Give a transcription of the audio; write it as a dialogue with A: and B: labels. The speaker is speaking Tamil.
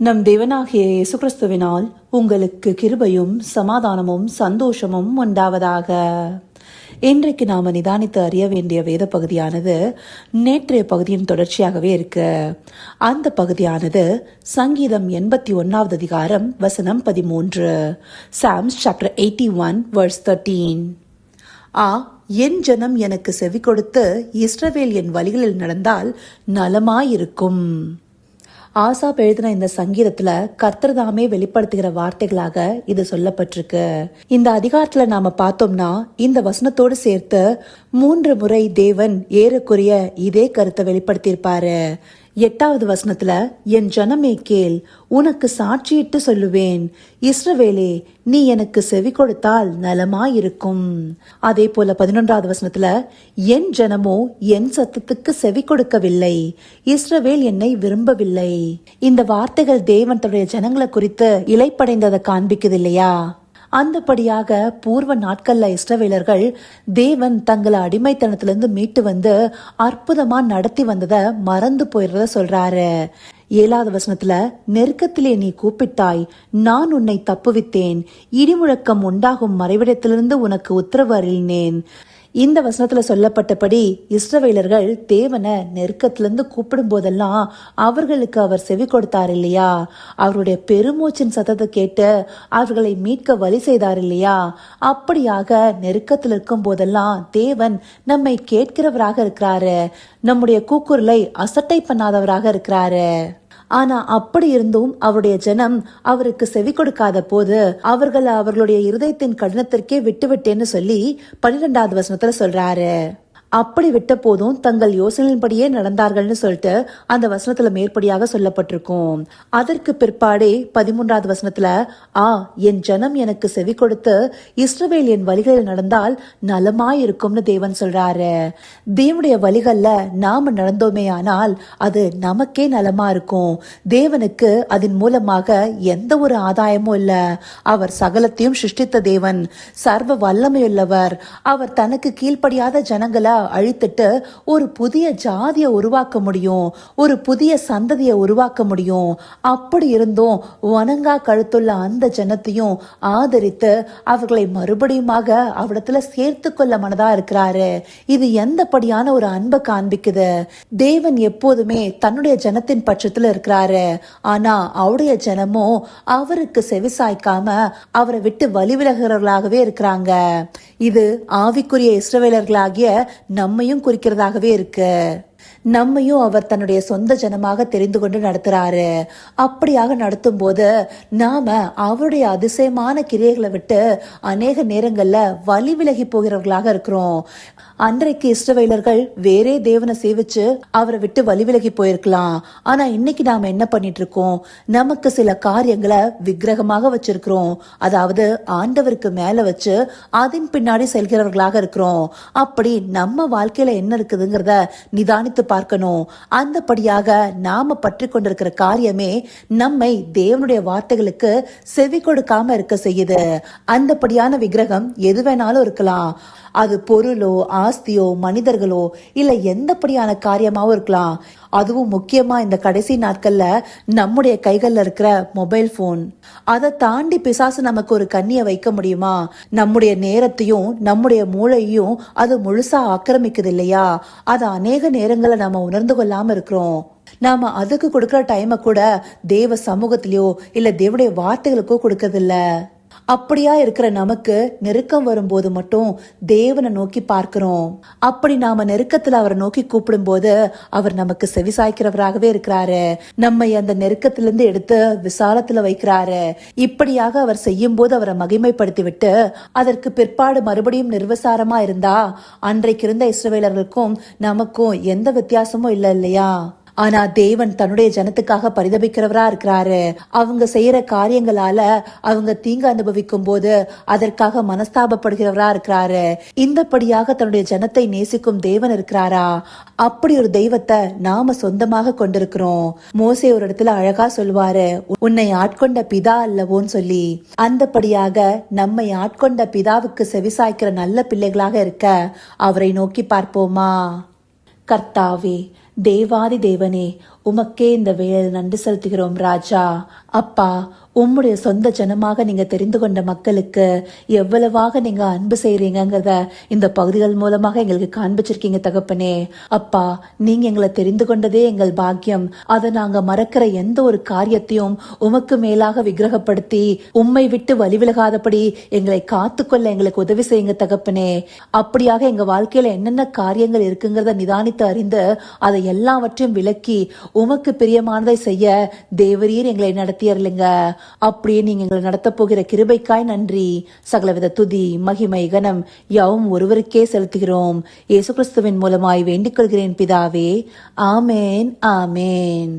A: நம் தேவனாகிய இயேசு கிறிஸ்துவினால் உங்களுக்கு கிருபையும் சமாதானமும் சந்தோஷமும் உண்டாவதாக. இன்றைக்கு நாம் நிதானித்து அறிய வேண்டிய வேத பகுதியானது நேற்றைய பகுதியின் தொடர்ச்சியாகவே இருக்கு. அந்த பகுதியானது சங்கீதம் எண்பத்தி ஒன்னாவது அதிகாரம் வசனம் பதிமூன்று. Psalms chapter eighty one verse thirteen ஆ என் ஜனம் எனக்கு செவி கொடுத்து இஸ்ரவேல் என் வழிகளில் நடந்தால் நலமாயிருக்கும். ஆசாப் எழுதின இந்த சங்கீதத்துல கர்த்தர் தாமே வெளிப்படுத்துகிற வார்த்தைகளாக இது சொல்லப்பட்டிருக்கு. இந்த அதிகாரத்துல நாம பார்த்தோம்னா இந்த வசனத்தோடு சேர்த்து மூன்று முறை தேவன் ஏறக்குறைய இதே கருத்தை வெளிப்படுத்தியிருப்பாரு. எட்டாவது வசனத்துல என் ஜனமே கேள் உனக்கு சாட்சியிட்டு சொல்லுவேன். இஸ்ரவேலே நீ எனக்கு செவி கொடுத்தால் நலமாயிருக்கும். அதே போல பதினொன்றாவது வசனத்துல என் ஜனமோ என் சத்தத்துக்கு செவி கொடுக்கவில்லை. இஸ்ரவேல் என்னை விரும்பவில்லை. இந்த வார்த்தைகள் தேவன் தன்னுடைய ஜனங்களை குறித்து இலைப்படைந்ததை காண்பிக்குது இல்லையா? அந்தபடியாக பூர்வ நாட்கள்ல இஸ்ரவேலர்கள் தேவன் தங்களை அடிமைத்தனத்திலிருந்து மீட்டு வந்து அற்புதமா நடத்தி வந்ததை மறந்து போயிடுறத சொல்றாரு. ஏழாவது வசனத்துல நெருக்கத்திலே நீ கூப்பிட்டாய் நான் உன்னை தப்புவித்தேன். இடிமுழக்கம் உண்டாகும் மறைவிடத்திலிருந்து உனக்கு உத்தரவு அருளினேன். இந்த வசனத்துல சொல்லப்பட்டபடி இஸ்ரவேலர்கள் தேவனை நெருக்கத்திலிருந்து கூப்பிடும் போதெல்லாம் அவர்களுக்கு அவர் செவி கொடுத்தார் இல்லையா? அவருடைய பெருமூச்சின் சத்தத்தை கேட்டு அவர்களை மீட்க வழி செய்தார் இல்லையா? அப்படியாக நெருக்கத்தில் இருக்கும் போதெல்லாம் தேவன் நம்மை கேட்கிறவராக இருக்கிறாரு. நம்முடைய கூக்குரலை அசட்டை பண்ணாதவராக இருக்கிறாரு. ஆனா அப்படி இருந்தும் அவருடைய ஜனம் அவருக்கு செவி கொடுக்காத போது அவர்கள் அவர்களுடைய இருதயத்தின் கடினத்திற்கே விட்டுவிட்டேன்னு சொல்லி பன்னிரெண்டாவது வசனத்துல சொல்றாரு. அப்படி விட்ட போதும் தங்கள் யோசனையின்படியே நடந்தார்கள்னு சொல்லிட்டு அந்த வசனத்துல மேற்படியாக சொல்லப்பட்டிருக்கும். அதற்கு பிற்பாடே பதிமூன்றாவது வசனத்துல ஆ என் ஜனம் எனக்கு செவி கொடுத்து இஸ்ரவேல் என் வழிகளில் நடந்தால் நலமாயிருக்கும்னு தேவன் சொல்றாரு. தேவனுடைய வழிகள்ல நாம நடந்தோமே ஆனால் அது நமக்கே நலமா இருக்கும் தேவனுக்கு அதன் மூலமாக எந்த ஒரு ஆதாயமும் இல்ல. அவர் சகலத்தையும் சிருஷ்டித்த தேவன். சர்வ வல்லமையுள்ளவர். அவர் தனக்கு கீழ்ப்படியாத ஜனங்களை அழித்துட்டு ஒரு புதிய ஜாதியை உருவாக்க முடியும் ஒரு புதிய சந்ததியை உருவாக்க முடியும். அப்படி இருந்தும் வணங்கா கழுத்துள்ள அந்த ஜனத்தையும் ஆதரித்து அவர்களை மறுபடியுமாக அவ்விடத்துல சேர்த்து கொள்ள மனதா இருக்கிறாரு. இது எந்தபடியான ஒரு அன்பை காண்பிக்குது? தேவன் எப்போதுமே தன்னுடைய ஜனத்தின் பட்சத்துல இருக்கிறாரு. ஆனா அவருடைய ஜனமும் அவருக்கு செவிசாய்க்காம அவரை விட்டு வழி விலகிறவர்களாகவே இருக்கிறாங்க. இது ஆவிக்குரிய இஸ்ரவேலர்களாகிய நம்மையும் குறிக்கிறதாகவே இருக்கு. நம்மையும் அவர் தன்னுடைய சொந்த ஜனமாக தெரிந்து கொண்டு நடத்துறாரு. அப்படியாக நடத்தும் போது நாம அவருடைய அதிசயமான கிரியைகளை விட்டு அநேக நேரங்கள்ல வழி விலகி போகிறவர்களாக இருக்கிறோம். அன்றைக்கு இஸ்ரவேலர்கள் வேறே தேவனை சேவிச்சு அவரை விட்டு வழி விலகி போயிருக்கலாம். ஆனா இன்னைக்கு நாம என்ன பண்ணிட்டு இருக்கோம் நமக்கு சில காரியங்களை விக்கிரகமாக வச்சிருக்கிறோம். அதாவது ஆண்டவருக்கு மேல வச்சு அதன் பின்னாடி செல்கிறவர்களாக இருக்கிறோம். அப்படி நம்ம வாழ்க்கையில என்ன இருக்குதுங்கிறத நிதானித்து பார்க்கணும். அந்தபடியாக நாம பற்றி கொண்டிருக்கிற காரியமே நம்மை தேவனுடைய வார்த்தைகளுக்கு செவி கொடுக்காம இருக்க செய்யுது. அந்தபடியான விக்கிரகம் எது வேணாலும் இருக்கலாம். அது பொருளோ ஆஸ்தியோ மனிதர்களோ இல்ல எந்தபடியான காரியமாவும் இருக்கலாம். அதுவும் முக்கியமா இந்த கடைசி நாட்கள்ல நம்முடைய கைகள்ல இருக்கிற மொபைல் போன் அதை தாண்டி பிசாசு நமக்கு ஒரு கண்ணியை வைக்க முடியுமா? நம்முடைய நேரத்தையும் நம்முடைய மூளையையும் அது முழுசா ஆக்கிரமிக்குது இல்லையா? அது அநேக நேரங்களை நம்ம உணர்ந்து கொள்ளாம இருக்கிறோம். நாம அதுக்கு கொடுக்கிற டைமை கூட தேவ சமூகத்திலயோ இல்ல தேவடைய வார்த்தைகளுக்கோ கொடுக்கறதில்ல. அப்படியா இருக்கிற நமக்கு நெருக்கம் வரும்போது மட்டும் தேவனை நோக்கி பார்க்கிறோம். அப்படி நாம நெருக்கத்துல அவரை நோக்கி கூப்பிடும் போது அவர் நமக்கு செவி சாய்க்கிறவராகவே இருக்கிறாரு. நம்மை அந்த நெருக்கத்திலிருந்து எடுத்து விசாலத்துல வைக்கிறாரு. இப்படியாக அவர் செய்யும் போது அவரை மகிமைப்படுத்தி விட்டு அதற்கு பிற்பாடு மறுபடியும் நிர்வசாரமா இருந்தா அன்றைக்கு இருந்த இஸ்ரவேலர்களுக்கும் நமக்கும் எந்த வித்தியாசமும் இல்லை இல்லையா? ஆனா தேவன் தன்னுடைய ஜனத்துக்காக பரிதபிக்கிறவரா இருக்கிறாரு. அவங்க செய்யற காரியங்களால அவங்க தீங்கு அனுபவிக்கும் போது அதற்காக மனஸ்தாபப்படுகிறவரா இருக்கிறாரு. இந்தபடியாக தன்னுடைய ஜனத்தை நேசிக்கும் தேவன் இருக்கிறாரா? அப்படி ஒரு தெய்வத்தை நாம சொந்தமாக கொண்டிருக்கிறோம். மோசே ஒரு இடத்துல அழகா சொல்வாரு உன்னை ஆட்கொண்ட பிதா அல்லவோன்னு சொல்லி. அந்தபடியாக நம்மை ஆட்கொண்ட பிதாவுக்கு செவிசாய்க்கிற நல்ல பிள்ளைகளாக இருக்க அவரை நோக்கி பார்ப்போமா? கர்த்தாவே தேவாதி தேவனே உமக்கே இந்த வேளையில் நன்றி செலுத்துகிறோம் ராஜா. அப்பா உம்முடைய சொந்த ஜனமாக நீங்க தெரிந்து கொண்ட மக்களுக்கு எவ்வளவாக நீங்க அன்பு செய்றீங்கங்கிறத இந்த பகுதிகள் மூலமாக எங்களுக்கு காண்பிச்சிருக்கீங்க தகப்பனே. அப்பா நீங்க எங்களை தெரிந்து கொண்டதே எங்கள் பாக்கியம். அதை நாங்க மறக்கிற எந்த ஒரு காரியத்தையும் உமக்கு மேலாக விக்கிரகப்படுத்தி உம்மை விட்டு வழிவிலகாதபடி எங்களை காத்துக்கொள்ள எங்களுக்கு உதவி செய்யுங்க தகப்பனே. அப்படியாக எங்க வாழ்க்கையில என்னென்ன காரியங்கள் இருக்குங்கிறத நிதானித்து அறிந்து அதை எல்லாவற்றையும் விலக்கி உமக்கு பிரியமானதை செய்ய தேவரீர் எங்களை நடத்தியறலுங்க அப்படியே நீங்க எங்களை நடத்த போகிற கிருபைக்காய் நன்றி. சகலவித துதி மகிமை கனம் யாவும் ஒருவருக்கே செலுத்துகிறோம். இயேசு கிறிஸ்துவின் மூலமாய் வேண்டிக் கொள்கிறேன் பிதாவே. ஆமேன் ஆமேன்.